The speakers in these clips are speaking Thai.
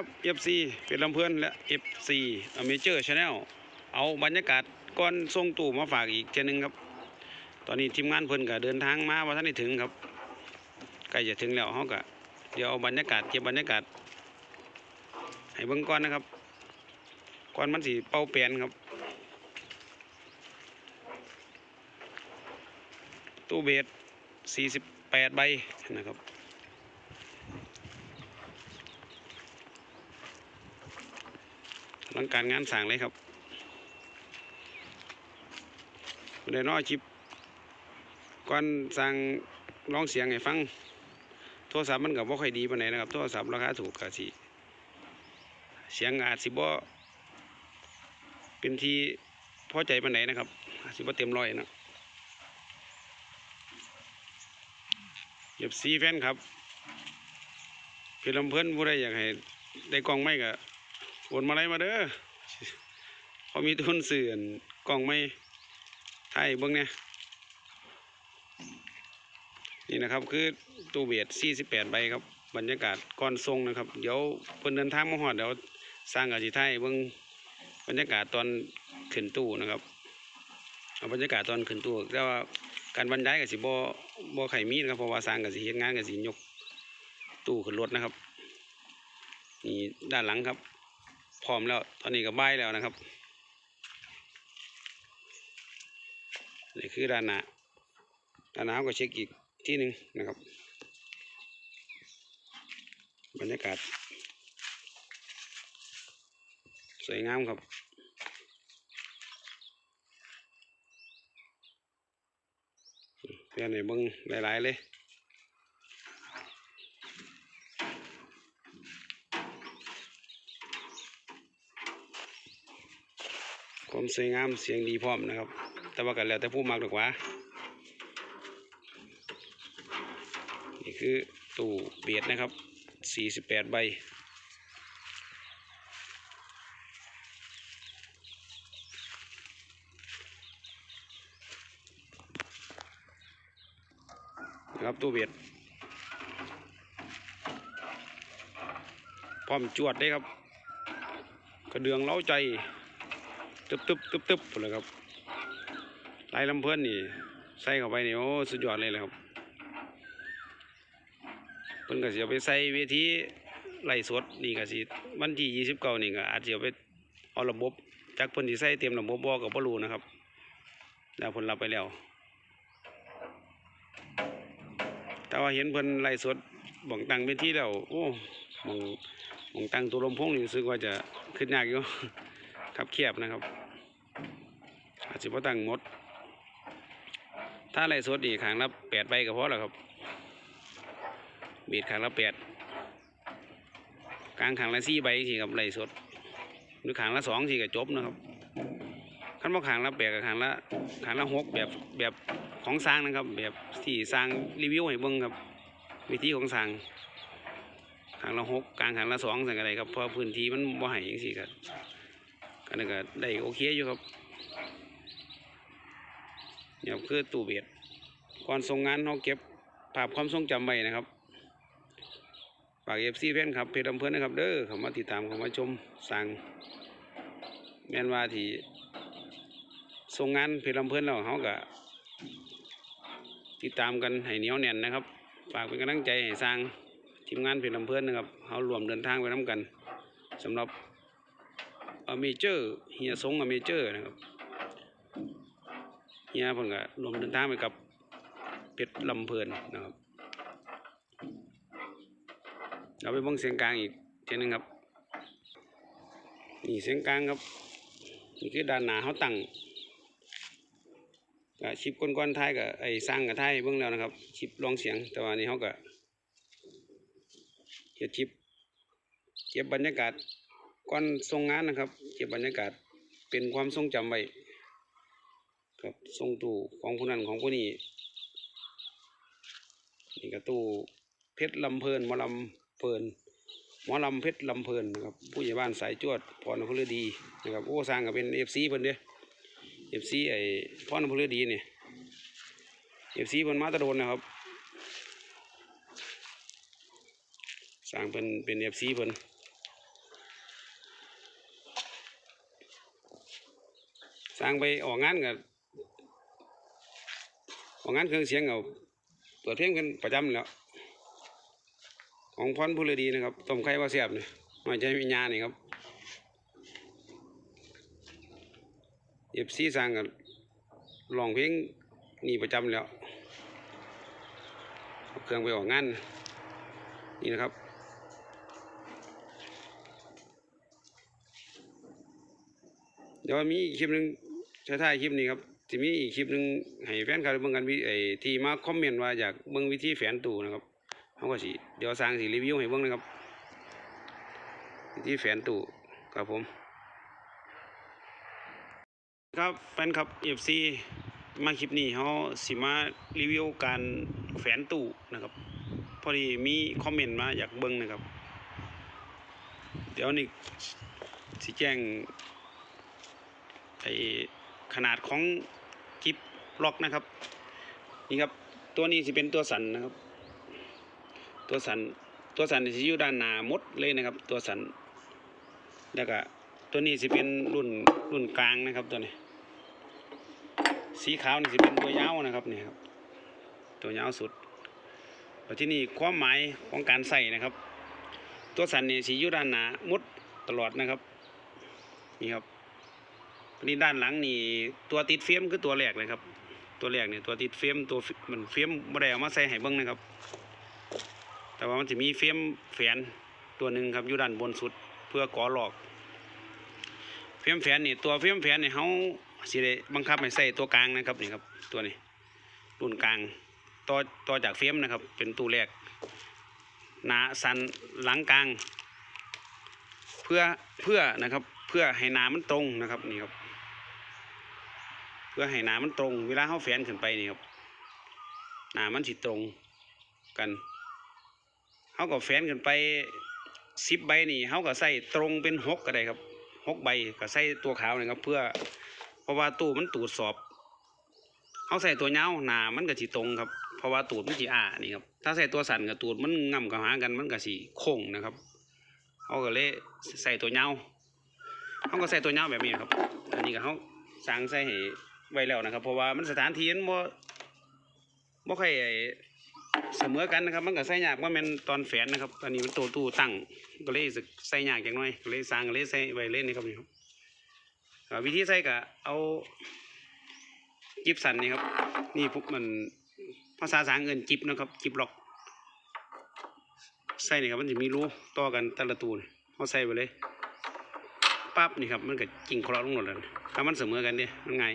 ับ FC เป็นลำเพื่อนและ FC อเมเจอร์ชาแนลเอาบรรยากาศก่อนส่งตู่มาฝากอีกเช่นนึงครับ ตอนนี้ทีมงานเพิ่นก็เดินทางมาว่าท่านได้ถึงครับใกล้จะถึงแล้วเขาก็เดี๋ยวเอาบรรยากาศเก็บบรรยากาศ ให้เบิ่งก่อนนะครับก่อนมันสิเป่าเปลี่ยนครับ ตู้เบส48 ใบนะครับ ลังการงานสั่งเลยครับเดี๋ยวน้อชิปก่อนสั่งร้องเสียงให้ฟัง โทรศัพท์มันกับว่าค่อยดีปานไหนนะครับ โทรศัพท์ราคาถูกกะสิเสียงอาจสิบ่เป็นที่พอใจปานไหนนะครับ อาจสิบ่เต็มร้อยนะเหยียบซีแฟนครับเพื่อนเพื่อนผู้ใดอยากให้ได้กองไม่ก็ โอนมาอะไรมาเด้อเขามีทุนเสื่อนกล่องไม่ไทยเบิ้งเนี่ยนี่นะครับคือตู้เบียด48ใบครับ บรรยากาศก่อนทรงนะครับ เดี๋ยวเพิ่นเดินทางมาหอดเดี๋ยวสร้างกับสีไทยเบิ้งบรรยากาศตอนขึ้นตู้นะครับเอาบรรยากาศตอนขึ้นตู้แต่ว่าการบรรยายกับสิบ่บ่ไข่มีนะครับเพราะว่าสร้างกับสิเฮ็ดงานกับสิยกตู้ขึ้นรถนะครับนี่ด้านหลังครับ พร้อมแล้ว ตอนนี้ก็บ่ายแล้วนะครับ นี่คือด้านหน้าด้านหน้าก็เช็คอีกที่หนึ่งนะครับ บรรยากาศ สวยงามครับเพื่อนในเบิ้งหลาย ๆ เลย ความสวยงามเสียงดีพร้อมนะครับ แต่ว่ากันแล้วแต่ผู้มักดีกว่า นี่คือตู้เบียดนะครับ 48 ใบนะครับตู้เบียดพร้อมจวดได้ครับ กระเดืองเล้าใจ ตึบตึบตึบตึบเลยครับลายลำเพื่อนนี่ใส่เข้าไปนี่โอ้สุดยอดเลยแหละครับเพิ่นก็สิเอาไปใส่เวทีไล่สดนี่ก็สิวันที่ยี่สิบเก้านี่ก็อาจจะเอาไปเอาระบบจากเพิ่นที่ใส่เตรียมระบบบ่ก็บ่รู้นะครับ แล้วเพิ่นรับไปแล้ว แต่ว่าเห็นเพิ่นไล่สดบังตังเวทีแล้วโอ้บังบังตังตัวลมพงนี่รู้สึกว่าจะขึ้นยากอยู่ ครับเคียบนะครับ อาจจะพอตั้งมด ถ้าไรสดอีกขางละแปดใบก็พอแล้วครับ บีดขางละแปดกลางขางละสี่ใบสิครับไรสด หรือขางละสองสิก็จบนะครับขั้นว่าขางละแปดกับขางละขางละหกแบบแบบของสร้างนะครับ แบบที่สร้างรีวิวให้เบิ่งครับ วิธีของสร้างขางละหกกลางขางละสองสั่งอะไรครับเพราะพื้นที่มันบ่ให้จังซี่ครับ อันนั้ก็ได้โอเคอยู่ครับเนี่ยคือตู้เบียดก่อนส่งงานเราเก็บภาพความทรงจำไว้นะครับฝากเอฟซีแฟนครับเพจอำเภอนะครับเด้อเขามาติดตามเขามาชมสั่งแม่นว่าที่ส่งงานเพจอำเภอเราเขาก็ติดตามกันให้เหนียวแน่นนะครับ ฝากเป็นกำลังใจให้สร้างทีมงานเพจอำเภอนะครับเขารวมเดินทางไปน้ากันสำหรับ อเมเจอร์เฮียสงอเมเจอร์นะครับเฮียเพิ่นก็รวมเดินทางไปกับเพชรลำเพลินนะครับเราไปเบิ่งเสียงกลางอีกเทีนึงครับนี่เสียงกลางครับนี่คือด้านหนาเขาตั้งก็ชิปก้นๆท้ายกับไอ้สร้างกับท้ายเบิ่งแล้วนะครับ ชิปรองเสียงแต่ว่านี่เขาก็เฮ็ดชิป เก็บบรรยากาศ ก่อนส่งงานนะครับ เก็บบรรยากาศเป็นความทรงจำไว้ครับทรงตู้ของผู้นั้นของผู้นี้นี่ก็ตู้เพชรลำเพลินมอลำเพลินหมอลำเพชรลำเพลินนะครับผู้ใหญ่บ้านสายจวดพรพลดีนะครับโอ้สร้างก็เป็นเอฟซีเพิ่นเด้เอฟซีไอ้พรพลดีเนี่ยเอฟซีเพิ่นมาตะโดนนะครับสร้างเป็นเป็นเอฟซีเพิ่น สร้างไปออกงานกับออกงานเครื่องเสียงเอาเปิดเพลงกันประจำแล้ว ของพรพูลดีนะครับต้มไข่ว่าเสียบเนี่ยไม่ใช่มีญานี่ครับเย็บซีสร้างกับร้องเพลงนี่ประจำแล้วเเครื่องไปออกงานนี่นะครับเดี๋ยวมีอีกคลิปหนึ่ง ท้ายๆคลิปนี้ครับจะมีอีกคลิปหนึ่งให้แฟนคลับเบิ่งกันวิไอ้ที่มาคอมเมนต์ว่าอยากเบิ่งวิธีแฝนตู้นะครับเขาก็สิเดี๋ยวสร้างสิรีวิวให้เบิ่งนะครับวิธีแฝนตู้ครับผม ครับแฟนครับ FC มาคลิปนี้เขาสิมารีวิวการแฝนตู้นะครับ พอดีมีคอมเมนต์มาอยากเบิ่งนะครับ เดี๋ยวนี้สิแจ้งไอ ขนาดของกิฟล็อกนะครับ นี่ครับตัวนี้สิเป็นตัวสันนะครับ ตัวสันตัวสันสิอยู่ด้านหน้ามดเลยนะครับ ตัวสันแล้วก็ตัวนี้สิเป็นรุ่นรุ่นกลางนะครับตัวนี้ สีขาวนี่สิเป็นตัวยาวนะครับนี่ครับ ตัวยาวสุดแล้วที่นี่ความหมายของการใส่นะครับ ตัวสันนี่สิอยู่ด้านหน้ามดตลอดนะครับนี่ครับ นี่ด้านหลังนี่ตัวติดเฟียมคือตัวแรกเลยครับ ตัวแรกเนี่ยตัวติดเฟียมตัวมันเฟียมบ่ได้เอามาใส่ให้เบิ่งนะครับ แต่ว่ามันจะมีเฟียมแฝนตัวหนึ่งครับอยู่ด้านบนสุดเพื่อก่อหลอก เฟียมแฝนนี่ตัวเฟียมแฝนนี่เขาสิได้บังคับให้ใส่ตัวกลางนะครับนี่ครับตัวนี้รุ่นกลางต่อต่อจากเฟียมนะครับ เป็นตัวแรกหนาสันหลังกลาง เพื่อเพื่อนะครับ เพื่อให้หนามันตรงนะครับนี่ครับ เพื่อให้หนามันตรง เวลาเขาแฝนขึ้นไปนี่ครับหนามันสิตรงกันเขาก็แฝนขึ้นไปสิบใบนี่เขาก็ใส่ตรงเป็นหกก็ได้ครับหกใบก็ใส่ตัวขาวนะครับ เพื่อเพราะว่าตู้มันตูดสอบเขาใส่ตัวเงาหนามันก็สิตรงครับเพราะว่าตูดมันสิอ่านี่ครับถ้าใส่ตัวสันกับตูดมันง่ำกับหากันมันก็สิโค้งนะครับเขาก็เลยใส่ตัวเงา เขาก็ใส่ตัวเงาแบบนี้ครับ อันนี้ก็เขาสั่งใส่ให้ไว้แล้วนะครับ เพราะว่ามันสถานที่มันบ่บ่ค่อยเสมอกันนะครับ มันก็ใส่ยากว่ามันตอนแฝนนะครับ อันนี้มันตัวตู้ตั้งก็เลยสึกใส่ยากจังหน่อยก็เลยสั่งก็เลยใส่ไว้เล่นนี่ครับนี่ครับวิธีใส่ก็เอาจิบสันนี่ครับ นี่พวกมันภาษาสางเงินจิบนะครับจิบล็อกใส่นี่ครับมันจะมีรูต่อกันแต่ละตัวนี่เขาใส่ไปเลย ปั๊บนี่ครับมันก็กิ่งคลอลงหมดเลยถ้ามันเสมอกันเนี่ยมันไง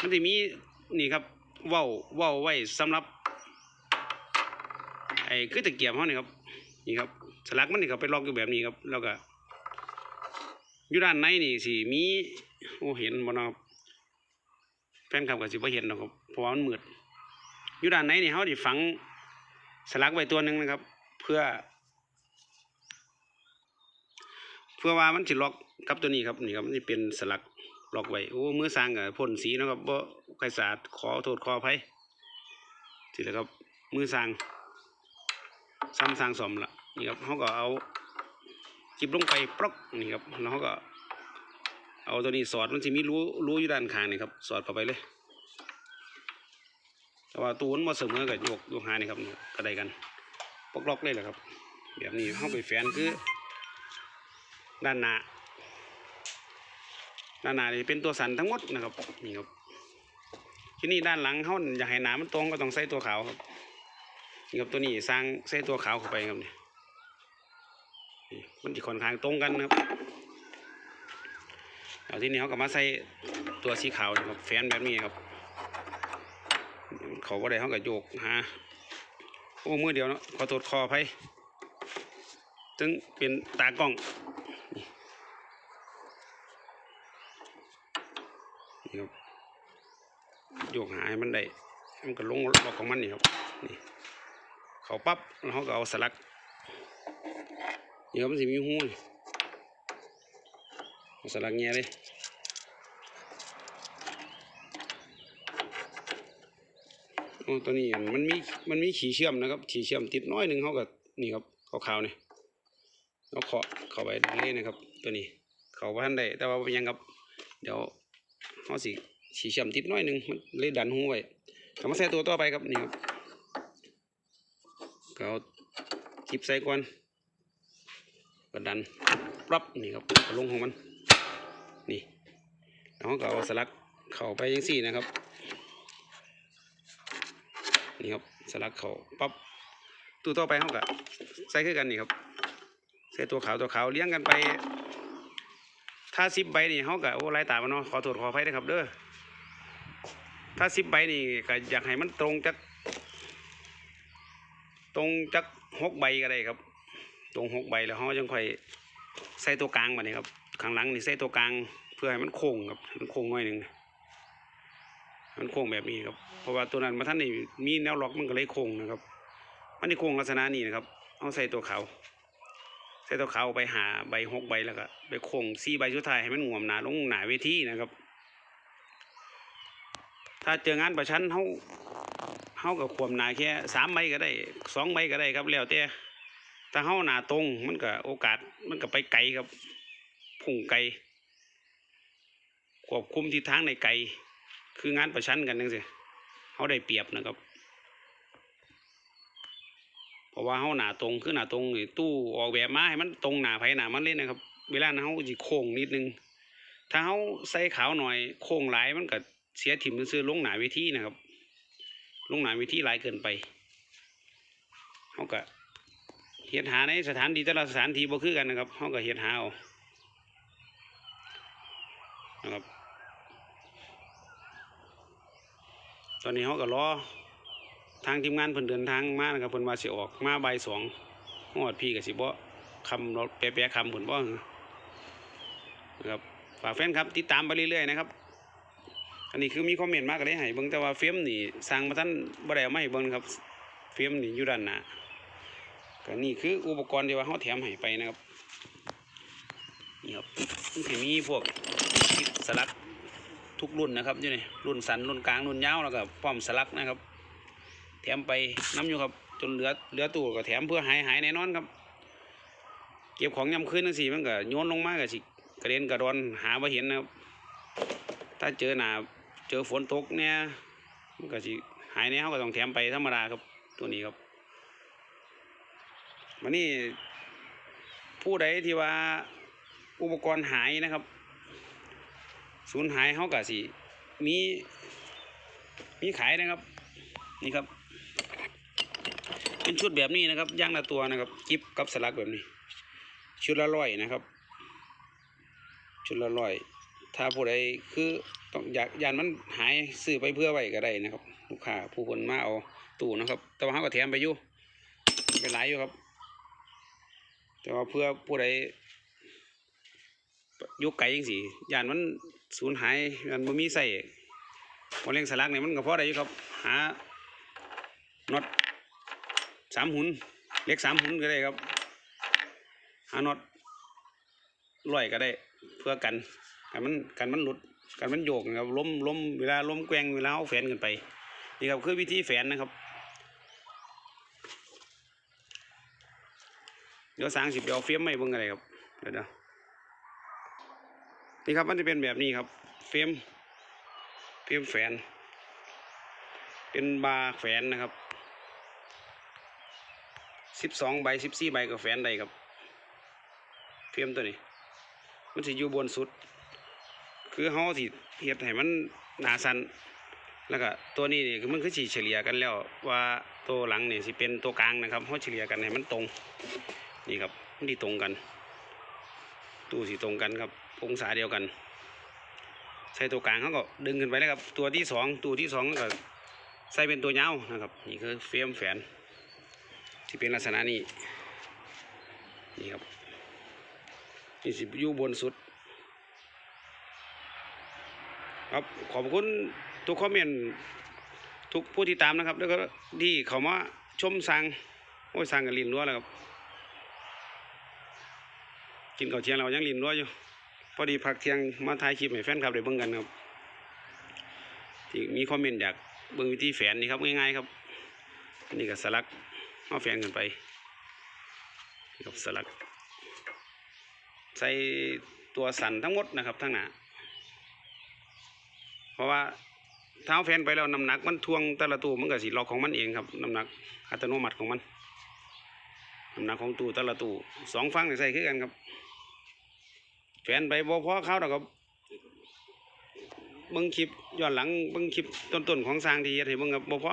มันจะมีนี่ครับว้าเว้าไว้สำหรับไอ้คือตะเกียบเขานี่ครับนี่ครับสลักมันนี่ครับไปล็อกอยู่แบบนี้ครับ แล้วก็อยู่ด้านในนี่สิมีโอ้เห็นบ่นะครับแฟนคลับก็สิบ่เห็นหรอกครับเพราะว่ามันมืดอยู่ด้านในนี่เขาดิฝังสลักไว้ตัวหนึ่งนะครับ เพื่อ เพื่อว่ามันสิล็อก กับตัวนี้ครับนี่ครับนจะเป็นสลักล็อกไว้โอ้มือสร้างกับพ่นสีนะครับบ่ใครสาดขอโทษขออภัยสิแล้วครับมือสร้างซ้ำสร้างสมละนี่ครับเขาก็เอาจิบลงไปปลอกนี่ครับแล้วเขาก็ เอาตัวนี้สอดมันจะมีรูรูอยู่ด้านข้างนี่ครับสอดเข้าไปเลยแต่ว่าตูนมาเสมอกับโยกโยกหานี่ครับนี่ก็ไดกันปลอกล็อกเลยแหละครับ แบบนี้เข้าไปแฝนคือด้านหน้า ด้านหน้านี่เป็นตัวสันทั้งหมดนะครับนี่ครับที่นี้ด้านหลังเขาอยากให้หนามันตรงก็ต้องใส่ตัวขาวครับนี่ครับตัวนี้สร้างใส่ตัวขาวเข้าไปครับนี่นี่มันจะค่อนข้างตรงกันนะครับเอาที่นี้เขาก็มาใส่ตัวสีขาวนะครับแฟนแบบนี้ครับ เขาก็ได้เขาก็โยกหาโอ้มือเดียวเนาะขอโทษขออภัยถึงเป็นตากล้อง นี่ครับ โยกหายมันได้มันก็ลงล็อกของมันนี่ครับนี่เขาปั๊บแล้วเขาก็เอาสลักนี่ครับมันสิมีหูนสลักเงี้ยเลยโอ้ตัวนี้อันมันมีมันมีขีเชื่อมนะครับ ขีเชื่อมติดน้อยหนึ่งเขาก็นี่ครับขาวๆนี่เอาเคาะเข้าไปเลยนนะครับ ตัวนี้ เขาว่าท่านได้แต่ว่าเป็นยังครับ เดี๋ยวเขาสิ ฉีเชื่มติดน้อยหนึ่งมันเลยดันหูไว้ก็มาใส่ตัวต่อไปครับนี่ครับก็เอาจิบใส่ก่อนก็ดันปรับนี่ครับก็ลงของมัน นี่แล้วก็เอาสลักเข้าไปยังสี่นะครับ นี่ครับสลักเข้าปั๊บตัวต่อไปเขาก็ใส่คือกันนี่ครับใส่ตัวขาวตัวขาวเลี้ยงกันไป ถ้าสิบใบนี่เขาก็โอ้ไล่ตามันเนาะขอโทษขออภัยนะครับเด้อ ถ้าสิบใบนี่ก็อยากให้มันตรงจักตรงจักหกใบก็ได้ครับ ตรงหกใบแล้วเขาจังค่อยใส่ตัวกลางมานี่ครับข้างหลังนี่ใส่ตัวกลางเพื่อให้มันโค้งครับมันโค้งหน่อยหนึ่งมันโค้งแบบนี้ครับ เพราะว่าตัวนั้นมาท่านนี่มีแนวล็อกมันก็เลยโค้งนะครับ มันนี่โค้งลักษณะนี้นะครับ เอาใส่ตัวเขาใส่ตัวเขาไปหาใบหกใบแล้วก็ไปโค้งสี่ใบสุดท้ายให้มันงวมหนาลงหนาเวทีนะครับ ถ้าเจองานประชันเขาเขากับควมหนาแค่สามใบก็ได้สองใบก็ได้ครับแล้วแต่ถ้าเขาหนาตรงมันก็โอกาสมันก็ไปไกลครับพุ่งไกลควบคุมทิศทางในไกลคืองานประชันกันนั่นสิเขาได้เปรียบนะครับ เพราะว่าเขาหนาตรงคือหนาตรงตู้ออกแบบมาให้มันตรงหนาไผหนามันเลยนะครับ เวลาเขาจะโค้งนิดนึงถ้าเขาใส่ขาวหน่อยโค้งหลายมันก็ เสียถิ่มซื้อลงหนาเวทีนะครับ ลงหนาเวทีหลายเกินไปเขาก็เฮ็ดหาในสถานที่แต่ละสถานที่บ่คือกันนะครับเขาก็เฮ็ดหาเอานะครับ ตอนนี้เขาก็รอทางทีมงานเพิ่นเดินทางมานะครับเพิ่นว่าสิออกมาใบสองฮอดพี่ก็สิบ่คำรถแปะๆคำเพิ่นบ่นะครับฝากแฟนครับติดตามไปเรื่อยๆนะครับ อันนี้คือมีคอมเมนต์มาก็ได้ให้เบิ่งแต่ว่าเฟรมนี่สร้างมาท่านบ่ได้เอามาให้เบิ่งครับ เฟรมนี่อยู่ด้านหน้าก็นี่คืออุปกรณ์ที่ว่าเฮาแถมให้ไปนะครับนี่ครับมันสิมีพวกคลิปสลักทุกรุ่นนะครับอยู่นี่รุ่นสันรุ่นกลางรุ่นยาวแล้วก็พร้อมสลักนะครับ แถมไปน้ำอยู่ครับ จนเหลือเหลือตู้ก็แถมเพื่อหายหายแน่นอนครับ เก็บของยำคืนนั่นสิมันก็โยนลงมาก็สิกระเด็นกระดอนหาไ่เห็นนะครับ ถ้าเจอหนา เจอฝนตกเนี่ยมันก็สิหายแน่เขาก็ต้องแถมไปธรรมดาครับตัวนี้ครับมันนี่ผู้ใดที่ว่าอุปกรณ์หายนะครับสูญหายเขาก็สิมีมีขายนะครับนี่ครับ เป็นชุดแบบนี้นะครับย่างละตัวนะครับกิฟกับสลักแบบนี้ ชุดละร้อยนะครับ ชุดละร้อยถ้าผู้ใดคือ ต้องอยากยานมันหายซื้อไปเพื่อไว้ก็ได้นะครับ ลูกค้าผู้คนมาเอาตู้นะครับ แต่ว่าเขาก็แถมไปอยู่เป็นหลายอยู่ครับ แต่ว่าเพื่อผู้ใดยกไก่ยังสิยานมันสูญหายยานบ่มีใส่โมเลี้ยงสลักเนี่ยมันก็พอได้อยู่ครับหาน็อตสามหุนเล็กสามหุนก็ได้ครับหาน็อตร้อยก็ได้ เพื่อกันกันมันกันมันหลุด กันมันโยกนะครับล้มล้มเวลาล้มแกงเวลาเอาแฝนกันไป นี่ครับคือวิธีแฝนนะครับ เดี๋ยวสางสิบเดี๋ยวเอาเฟียมไม่เบิ่งอะไรครับเดี๋ยวนี่ครับมันจะเป็นแบบนี้ครับ เฟียมเฟียมแฝน เป็นบาแฝนนะครับสิบสองใบสิบสี่ใบก็แฝนได้ครับ เฟียมตัวนี้ มันจะอยู่บนสุด คือเขาที่เฮ็ดให้มันหนาสันแล้วก็ตัวนี้นี่คือมันคือสีเฉลี่ยกันแล้วว่าตัวหลังนี่สิเป็นตัวกลางนะครับเขาเฉลี่ยกันให้มันตรงนี่ครับมันที่ตรงกัน ตู้สีตรงกันครับ องศาเดียวกัน ใส่ตัวกลางเขาก็ดึงขึ้นไปแล้วครับ ตัวที่สองตัวที่สองก็ใส่เป็นตัวยานะครับ นี่คือเฟียมแฝนที่เป็นลักษณะนี้นี่ครับนี่สิอยู่บนสุด ครับขอบคุณทุกคอมเมนต์ทุกผู้ที่ตามนะครับ แล้วก็ที่เขามาชมสั่งโอ้ยสั่งกันลินรั้วแล้วครับ กินข้าวเทียงเรายังลินรั้วอยู่พอดีพักเที่ยงมาถ่ายคลิปให้แฟนคลับได้เบิ่งกันครับที่มีคอมเมนต์อยากเบิ่งวิธีแฝนนี่ครับง่ายๆครับนี่ก็สลักเอาแฝนกันไปนี่ครับสลัก ใส่ตัวสันทั้งหมดนะครับทั้งหน้า เพราะว่าเท้าแฟนไปแล้วน้ำหนักมันทวงแต่ละตู้มันก็สิล็อกของมันเองครับน้ำหนักอัตโนมัติของมันน้ำหนักของตู้แต่ละตู้สองฟังใส่คือกันครับ แฟนไปบ่พอเขาดอกครับเบิ่งคลิปย้อนหลังเบิ่งคลิปต้นๆของสร้างที่เฮ็ดให้เบิ่งครับบ่พอ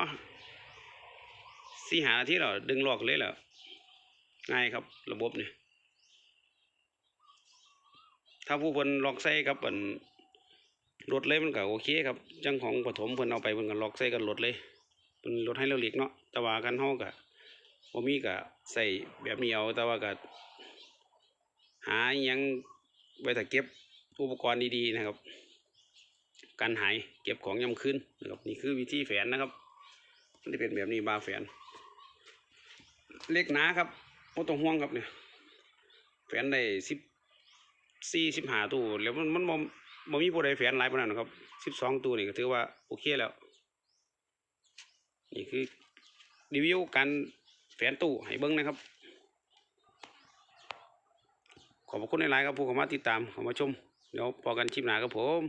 สี่หาทีแล้วดึงลอกเลยแล้วง่ายครับ ระบบเนี่ยถ้าผู้เพิ่นลอกใส่กับอัน รถเลยมันก็โอเคครับจังของปฐมเพิ่นเอาไปเพิ่นก็ลอกใส่กันรถเลยเพิ่นรถให้เราเล็กเนาะแต่ว่ากันเฮาก็บ่มีก็ใส่แบบนี้เอาแต่ว่าก็หาอิหยังไว้ถ้าเก็บอุปกรณ์ดีๆนะครับการหายเก็บของยำขึ้นนะครับนี่คือวิธีแฝนนะครับมันจะเป็นแบบนี้บาแฝนเล็กหนาครับไม่ต้องห่วงครับเนี่ยแฝนได้สิบสี่สิบห้าตู้แล้วมันมันบ่ บ่มีผู้ใดแฝนหลายปานนั้นหรอกครับสิบสองตัวนี่ก็ถือว่าโอเคแล้ว นี่คือรีวิวการแฝนตู้ให้เบิ้งนะครับ ขอบคุณในไลน์ครับผู้เข้ามาติดตามเข้ามาชม เดี๋ยวพอกันชิมหน้าครับผม